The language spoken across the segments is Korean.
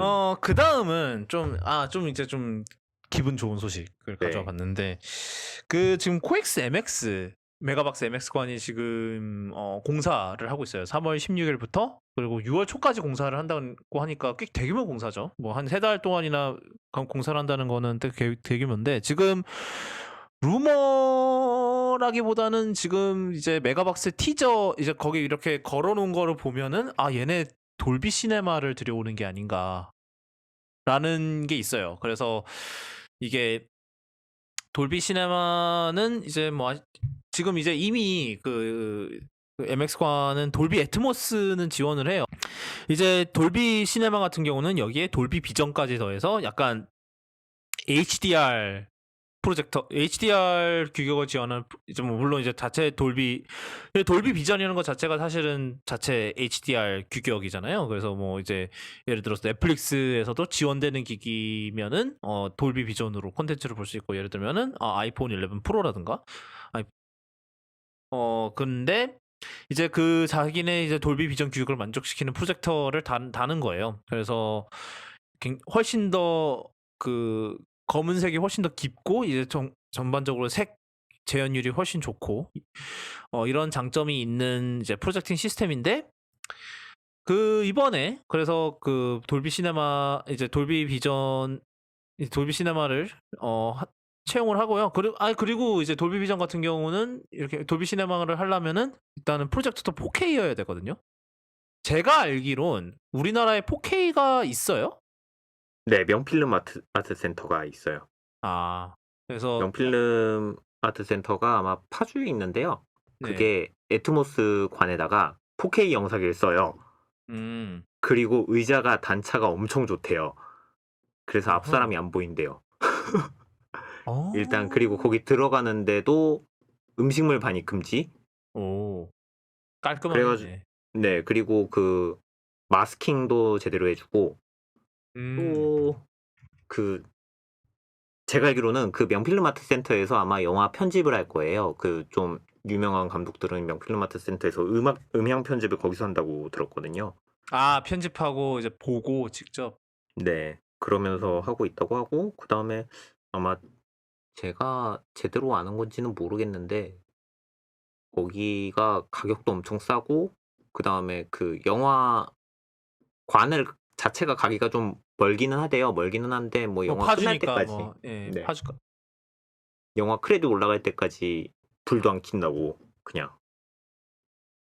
어, 그 다음은 좀, 아, 좀 이제 좀 기분 좋은 소식을 네. 가져와 봤는데, 그 지금 코엑스 MX, 메가박스 MX관이 지금 어, 공사를 하고 있어요. 3월 16일부터 그리고 6월 초까지 공사를 한다고 하니까 꽤 대규모 공사죠. 뭐 한 세 달 동안이나 공- 공사를 한다는 거는 되게 대규모인데 지금 루머라기보다는 지금 이제 메가박스 티저 이제 거기 이렇게 걸어놓은 거를 보면은 아 얘네 돌비 시네마를 들여오는 게 아닌가라는 게 있어요. 그래서 이게 돌비 시네마는 이제 뭐 지금 이제 이미 그 MX관은 돌비 애트모스는 지원을 해요. 이제 돌비 시네마 같은 경우는 여기에 돌비 비전까지 더해서 약간 HDR 프로젝터 HDR 규격을 지원한 이제 뭐 물론 이제 자체 돌비 돌비 비전이라는 것 자체가 사실은 자체 HDR 규격이잖아요. 그래서 뭐 이제 예를 들어서 넷플릭스에서도 지원되는 기기면은 어 돌비 비전으로 콘텐츠를 볼 수 있고 예를 들면은 아, 아이폰 11 프로라든가 아이 어 근데 이제 그 자기네 이제 돌비 비전 규격을 만족시키는 프로젝터를 단, 다는 거예요. 그래서 굉- 훨씬 더그 검은색이 훨씬 더 깊고 이제 전, 전반적으로 색 재현율이 훨씬 좋고 어, 이런 장점이 있는 이제 프로젝팅 시스템인데 그 이번에 그래서 그 돌비 시네마 이제 돌비 비전 이 돌비 시네마를 어 하- 채용을 하고요. 그리고 아 그리고 이제 돌비 비전 같은 경우는 이렇게 돌비 시네마를 하려면은 일단은 프로젝터도 4K여야 되거든요. 제가 알기론 우리나라에 4K가 있어요. 네, 명필름 아트, 아트 센터가 있어요. 아 그래서 명필름 아트 센터가 아마 파주에 있는데요. 네. 그게 애트모스 관에다가 4K 영상을 써요. 음 그리고 의자가 단차가 엄청 좋대요. 그래서 앞 어허. 사람이 안 보인대요. 어. 일단 그리고 거기 들어가는데도 음식물 반입 금지. 오 깔끔하네. 그래가지고- 네, 그리고 그 마스킹도 제대로 해주고 음. 또그 제가 알기로는 그 명필름 아트 센터에서 아마 영화 편집을 할 거예요. 그 좀 유명한 감독들은 명필름 아트 센터에서 음악 음향 편집을 거기서 한다고 들었거든요. 아 편집하고 이제 보고 직접 네, 그러면서 하고 있다고 하고 그 다음에 아마 제가 제대로 아는 건지는 모르겠는데 거기가 가격도 엄청 싸고 그 다음에 그 영화 관을 자체가 가기가 좀 멀기는 하대요. 멀기는 한데 뭐뭐 영화 끝날 파주니까 때까지 뭐 예, 네. 파주가 영화 크레딧 올라갈 때까지 불도 안 킨다고 그냥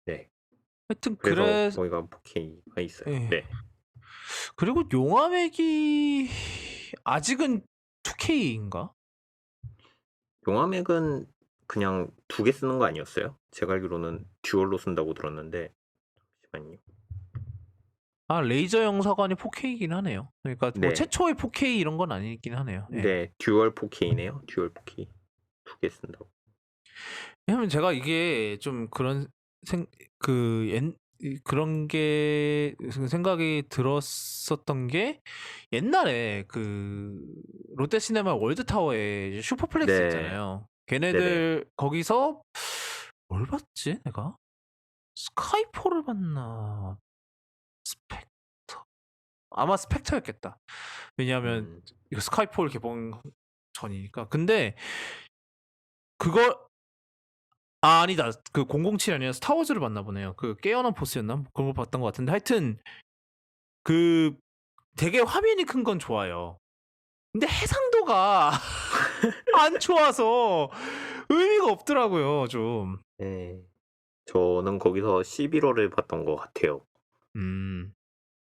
네 하여튼 그래서 그래서 거기가 4K가 있어요. 예. 네 그리고 용화맥이 아직은 2K인가? 용화맥은 그냥 두 개 쓰는 거 아니었어요? 제가 알기로는 듀얼로 쓴다고 들었는데 잠시만요. 아 레이저 영사관이 4K이긴 하네요. 그러니까 뭐 네. 최초의 4K 이런 건 아니긴 하네요. 예. 네 듀얼 4K네요. 듀얼 4K 두 개 쓴다고. 왜냐면 제가 이게 좀 그런 생그 옛 이- 그런 게 생각이 들었었던 게 옛날에 그 롯데시네마 월드타워에 슈퍼플렉스 네. 있잖아요. 걔네들 거기서 뭘 봤지 내가 스카이포를 봤나 스펙터 아마 스펙터였겠다. 왜냐하면 음, 이거 스카이폴 개봉 전이니까. 근데 그걸 아 아니다. 그 007이 아니라 스타워즈를 봤나 보네요. 그 깨어난 포스였나? 그런 걸 봤던 것 같은데 하여튼 그 되게 화면이 큰 건 좋아요. 근데 해상도가 안 좋아서 의미가 없더라고요, 좀. 네 저는 거기서 11월을 봤던 것 같아요. 음.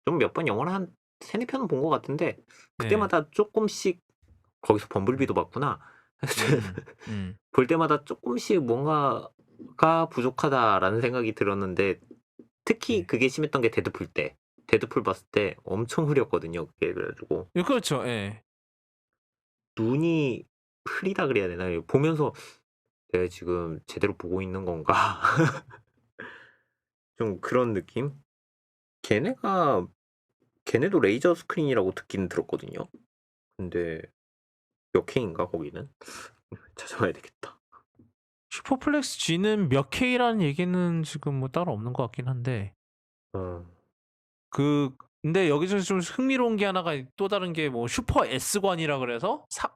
좀 몇 번 영화를 한 세네 편은 본 것 같은데 네. 그때마다 조금씩 거기서 범블비도 봤구나. 음, 음. 볼 때마다 조금씩 뭔가가 부족하다라는 생각이 들었는데 특히 네. 그게 심했던 게 데드풀 때 데드풀 봤을 때 엄청 흐렸거든요 그게 그래가지고 예, 그렇죠. 예. 눈이 흐리다 그래야 되나 보면서 내가 지금 제대로 보고 있는 건가 좀 그런 느낌 걔네가 걔네도 레이저 스크린이라고 듣기는 들었거든요 근데 몇 K인가 거기는 찾아봐야 되겠다 슈퍼플렉스 G는 몇 K라는 얘기는 지금 뭐 따로 없는 것 같긴 한데 어, 그 근데 여기서 좀 흥미로운 게 하나가 또 다른 게 뭐 슈퍼 S관이라 그래서 사,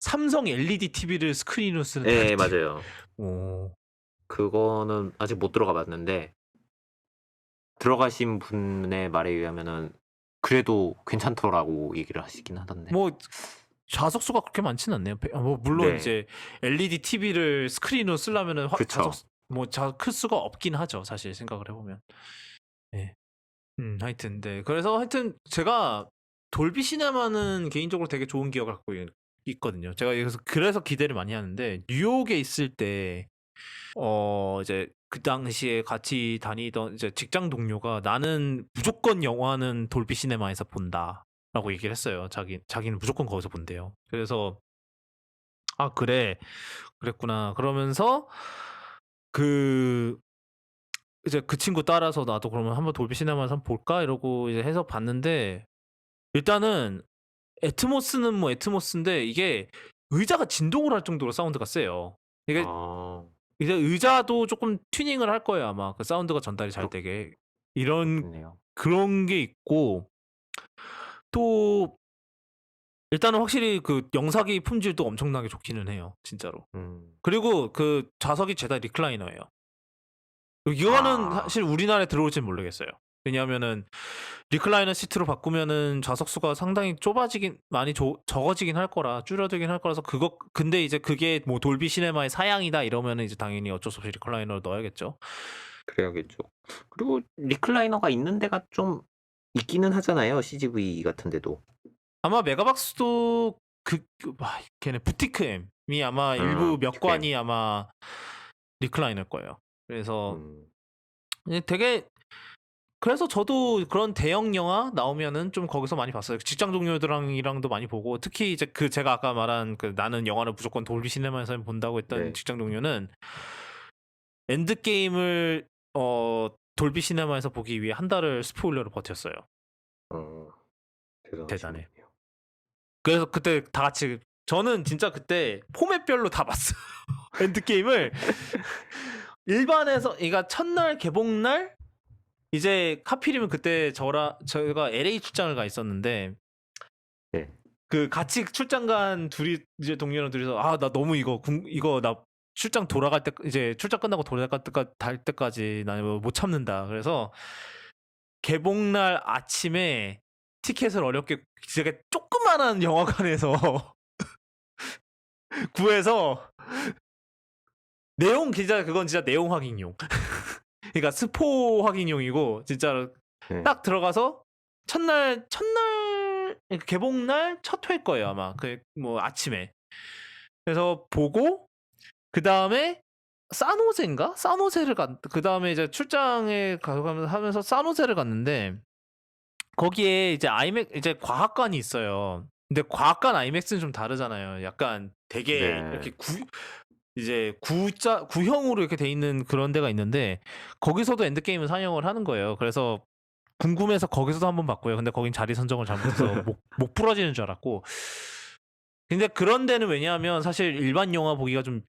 삼성 LED TV를 스크린으로 쓰는 예, LED. 맞아요. 오. 그거는 아직 못 들어가 봤는데 들어가신 분의 말에 의하면은 그래도 괜찮더라고 얘기를 하시긴 하던데. 뭐 좌석수가 그렇게 많지는 않네요. 배- 뭐 물론 네. 이제 LED TV를 스크린으로 쓰려면은 화- 그쵸. 좌석 뭐클 수가 없긴 하죠. 사실 생각을 해보면. 네. 음 하여튼 네. 그래서 하여튼 제가 돌비 시네마는 개인적으로 되게 좋은 기억을 갖고 있- 있거든요. 제가 그래서 그래서 기대를 많이 하는데 뉴욕에 있을 때 어 이제 그 당시에 같이 다니던 이제 직장 동료가 나는 무조건 영화는 돌비 시네마에서 본다라고 얘기를 했어요. 자기 자기는 무조건 거기서 본대요. 그래서 아 그래 그랬구나 그러면서 그 이제 그 친구 따라서 나도 그러면 한번 돌비 시네마에서 한번 볼까 이러고 이제 해서 봤는데 일단은 애트모스는 뭐 애트모스인데 이게 의자가 진동을 할 정도로 사운드가 세요. 이게 아, 이제 의자도 조금 튜닝을 할 거예요 아마 그 사운드가 전달이 잘 그렇- 되게 이런 좋네요. 그런 게 있고 또 일단은 확실히 그 영상기 품질도 엄청나게 좋기는 해요 진짜로 음. 그리고 그 좌석이 죄다 리클라이너예요 이거는 아. 사실 우리나라에 들어올지 모르겠어요 왜냐하면은 리클라이너 시트로 바꾸면은 좌석 수가 상당히 좁아지긴 많이 조- 적어지긴 할 거라 줄어들긴 할 거라서 그거 근데 이제 그게 뭐 돌비 시네마의 사양이다 이러면은 이제 당연히 어쩔 수 없이 리클라이너를 넣어야겠죠 그래야겠죠. 그리고 리클라이너가 있는 데가 좀 있기는 하잖아요. CGV 같은 데도. 아마 메가박스도 그, 그 와, 걔네 부티크엠이 아마 음, 일부 몇. 관이 아마 리클라이너일 거예요. 그래서 음. 예, 되게 그래서 저도 그런 대형 영화 나오면은 좀 거기서 많이 봤어요. 직장 동료들이랑도 많이 보고 특히 이제 그 제가 아까 말한 그 나는 영화를 무조건 돌비 시네마에서 본다고 했던 네. 직장 동료는 엔드 게임을 어 돌비 시네마에서 보기 위해 한 달을 스포일러로 버텼어요. 어. 대단해. 그래서 그때 다 같이 저는 진짜 그때 포맷별로 다 봤어요. 엔드 게임을 일반에서 그러니까 첫날 개봉날 이제 카필이면 그때 저라 저희가 LA 출장을 가 있었는데 네. 그 같이 출장 간 둘이 이제 동료랑 둘이서 아 나 너무 이거 궁- 이거 나 출장 돌아갈 때 이제 출장 끝나고 돌아갈 때까지 달 때까지 나못 참는다. 그래서 개봉 날 아침에 티켓을 어렵게 되게 조그만한 영화관에서 구해서 내용 진짜 그건 진짜 내용 확인용. 그러니까 스포 확인용이고 진짜 네. 딱 들어가서 첫날 첫날 그러니까 개봉날 첫 회일 거예요 아마 그 뭐 아침에 그래서 보고 그 다음에 사노제인가 사노제를 갔그 다음에 이제 출장에 가면서 하면서 사노제를 갔는데 거기에 이제 아이맥 이제 과학관이 있어요. 근데 과학관 아이맥스는 좀 다르잖아요. 약간 되게 네. 이렇게 구 이제 구자 구형으로 이렇게 돼 있는 그런 데가 있는데 거기서도 엔드게임을 상영을 하는 거예요. 그래서 궁금해서 거기서도 한번 봤고요. 근데 거긴 자리 선정을 잘못해서 목, 목 부러지는 줄 알았고. 근데 그런 데는 왜냐하면 사실 일반 영화 보기가 좀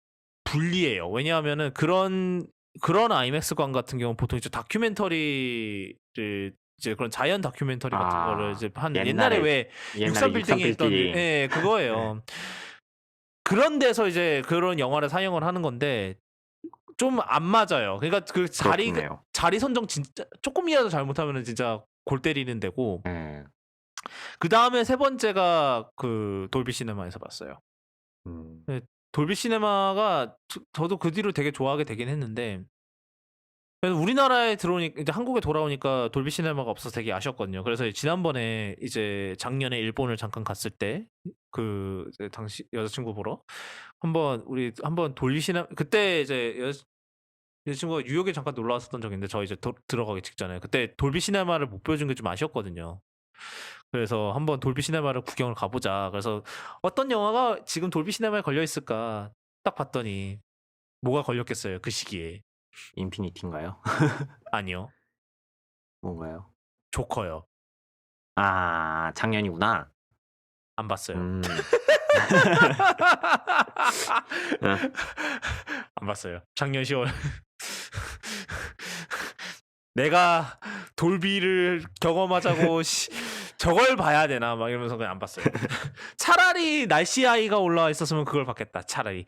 불리해요. 왜냐하면은 그런 그런 아이맥스관 같은 경우는 보통 이제 다큐멘터리를 이제 그런 자연 다큐멘터리 같은 아, 거를 이제 한 옛날에, 옛날에 왜 옛날에 육삼 빌딩에 있던. 예 그거예요. 그런 데서 이제 그런 영화를 상영을 하는 건데 좀 안 맞아요. 그러니까 그 자리 그렇네요. 자리 선정 진짜 조금이라도 잘못하면은 진짜 골 때리는 데고 네. 그 다음에 세 번째가 그 돌비 시네마에서 봤어요. 음. 돌비 시네마가 저- 저도 그 뒤로 되게 좋아하게 되긴 했는데 그래서 우리나라에 들어오니까 이제 한국에 돌아오니까 돌비 시네마가 없어서 되게 아쉬웠거든요. 그래서 지난번에 이제 작년에 일본을 잠깐 갔을 때그 당시 여자친구 보러 한번 우리 한번 돌비 시네 그때 이제 여, 여자친구가 뉴욕에 잠깐 놀러 왔었던 적인데 저 이제 도- 들어가기 직전에 그때 돌비 시네마를 못 보여준 게 좀 아쉬웠거든요. 그래서 한번 돌비 시네마를 구경을 가보자. 그래서 어떤 영화가 지금 돌비 시네마에 걸려 있을까 딱 봤더니 뭐가 걸렸겠어요 그 시기에 인피니티인가요? 아니요 뭔가요? 조커요 아, 작년이구나. 안 봤어요 음. 안 봤어요 작년 10월 내가 돌비를 경험하자고 씨, 저걸 봐야 되나 막 이러면서 그냥 안 봤어요. 차라리 날씨 아이가 올라와 있었으면 그걸 봤겠다. 차라리.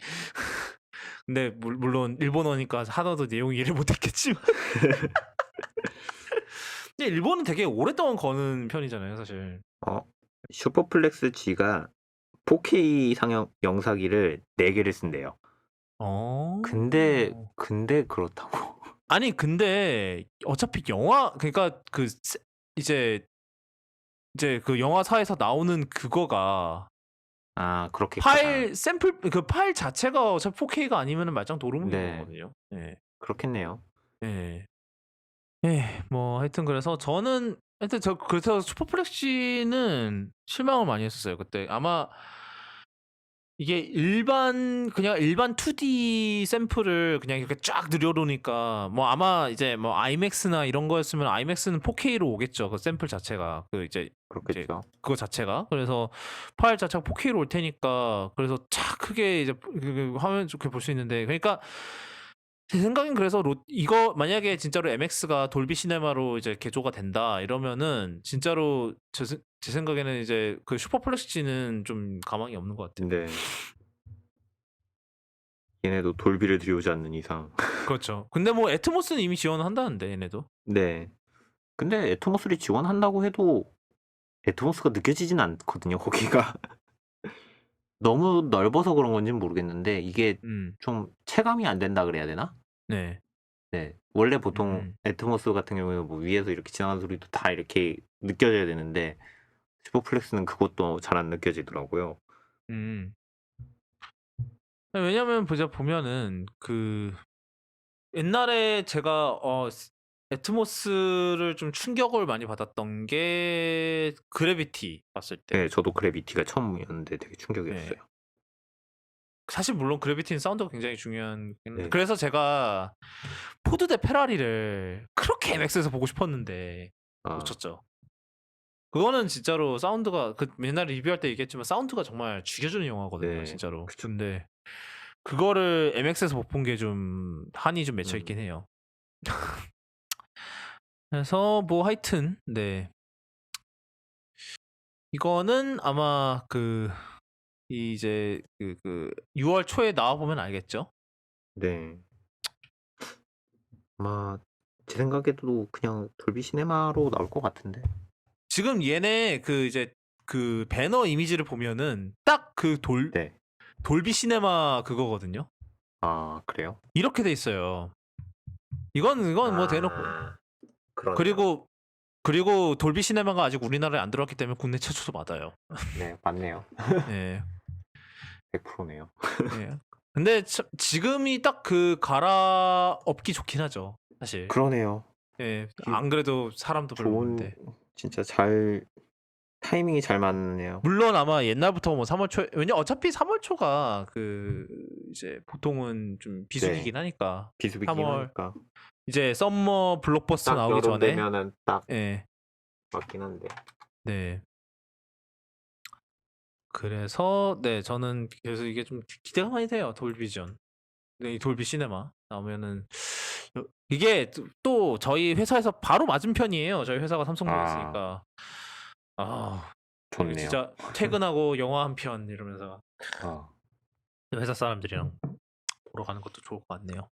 근데 물, 물론 일본어니까 하나도 내용 이해를 못했겠지만. 근데 일본은 되게 오랫동안 거는 편이잖아요, 사실. 어, 슈퍼플렉스 G가 4K 상영 영사기를 4개를 쓴대요. 어. 근데 근데 그렇다고. 아니 근데 어차피 영화 그러니까 그 세- 이제 이제 그 영화사에서 나오는 그거가 아, 그렇게 파일 샘플 그 파일 자체가 어차피 4K가 아니면은 말짱 도루묵인 네. 거거든요. 예. 그렇겠네요. 예. 예. 뭐 하여튼 그래서 저는 하여튼 저 그래서 슈퍼플렉시는 실망을 많이 했었어요. 그때 아마 이게 일반 그냥 일반 2D 샘플을 그냥 이렇게 쫙 늘여놓으니까 뭐 아마 이제 뭐 아이맥스나 이런 거였으면 아이맥스는 4K로 오겠죠. 그 샘플 자체가 그 이제 그렇겠죠. 그거 자체가 그래서 파일 자체가 4K로 올 테니까 그래서 차 크게 이제 그- 그 화면 좋게 볼 수 있는데 그러니까 제 생각엔 그래서 로, 이거 만약에 진짜로 MX가 돌비 시네마로 이제 개조가 된다 이러면은 진짜로 제, 생- 제 생각에는 이제 그 슈퍼플렉시는 좀 가망이 없는 것 같아요. 근데 얘네도 돌비를 들여오지 않는 이상. 그렇죠. 근데 뭐 애트모스는 이미 지원한다는데 얘네도. 네. 근데 애토모스를 지원한다고 해도 애토모스가 느껴지진 않거든요, 거기가. 너무 넓어서 그런 건지는 모르겠는데 이게 음, 좀 체감이 안 된다 그래야 되나? 네, 네. 원래 보통 음. 애토모스 같은 경우에는 뭐 위에서 이렇게 지나가는 소리도 다 이렇게 느껴져야 되는데 슈퍼플렉스는 그것도 잘 안 느껴지더라고요. 음. 왜냐면 보자 보면은 그 옛날에 제가 어 스- 애트모스를 좀 충격을 많이 받았던 게 그래비티 봤을 때 네, 저도 그래비티가 처음이었는데 되게 충격이었어요. 네. 사실 물론 그래비티는 사운드가 굉장히 중요한 네. 그래서 제가 포드 대 페라리를 그렇게 MX에서 보고 싶었는데 아, 놓쳤죠. 그거는 진짜로 사운드가 그 옛날에 리뷰할 때 얘기했지만 사운드가 정말 죽여주는 영화거든요, 네, 진짜로. 그쵸. 근데 그거를 MX에서 못 본 게 좀 한이 좀 맺혀 있긴 음. 해요. 그래서 뭐 하여튼 네 이거는 아마 그 이제 그, 그 6월 초에 나와 보면 알겠죠. 네. 아마 제 생각에도 그냥 돌비 시네마로 나올 것 같은데. 지금 얘네 그 이제 그 배너 이미지를 보면은 딱 그 돌 네. 돌비 시네마 그거거든요. 아, 그래요? 이렇게 돼 있어요. 이건 이건 뭐 대놓고 그러네요. 그리고 그리고 돌비 시네마가 아직 우리나라에 안 들어왔기 때문에 국내 최초도 맞아요. 네, 맞네요. 예. 100%네요. 예. 근데 참- 지금이 딱 그 갈아엎기 좋긴 하죠. 사실. 그러네요. 예. 안 그래도 사람도 별로 좋은 없는데. 진짜 잘 타이밍이 잘 맞네요. 물론 아마 옛날부터 뭐 3월 초에 왜냐 어차피 3월 초가 그 이제 보통은 좀 비수기긴 하니까 비수비긴 3월 하니까. 이제 썸머 블록버스터 딱 나오기 여름 전에 되면은 딱 예. 맞긴 한데. 네. 그래서 네 저는 그래서 이게 좀 기- 기대가 많이 돼요 돌비전. 네, 이 돌비 시네마 나오면은 요- 이게 또- 또 저희 회사에서 바로 맞은편이에요. 저희 회사가 삼성동이니까 아, 이게 좋네요. 진짜 퇴근하고 영화 한 편 이러면서 아, 회사 사람들이랑 보러 가는 것도 좋을 것 같네요.